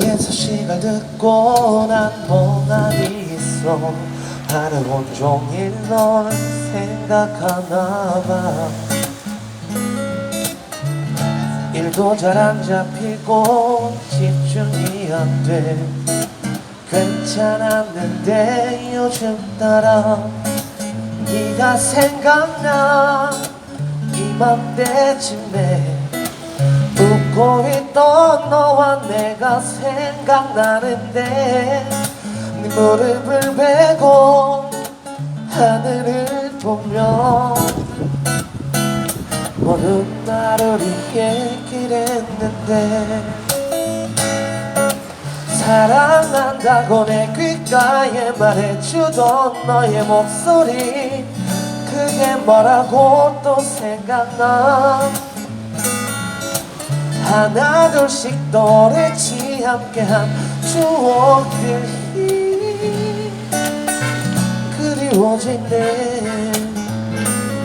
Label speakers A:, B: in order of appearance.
A: 소식을 듣고 난 멍하니 있어? 하루 온종일 널 생각하나 봐. 일도 잘 안 잡히고 집중이 안 돼. 괜찮았는데 요즘 따라 네가 생각나. 이맘때쯤에 웃고 있 던 너와 내가 생각나는데 네 무릎을 베고 하늘을 보며 어느 날 우리 얘기를 했는데 사랑한다고 내 귓가에 말해주던 너의 목소리 그게 뭐라고 또 생각나 하나 둘씩 또랬지 함께한 추억들이 그리워지네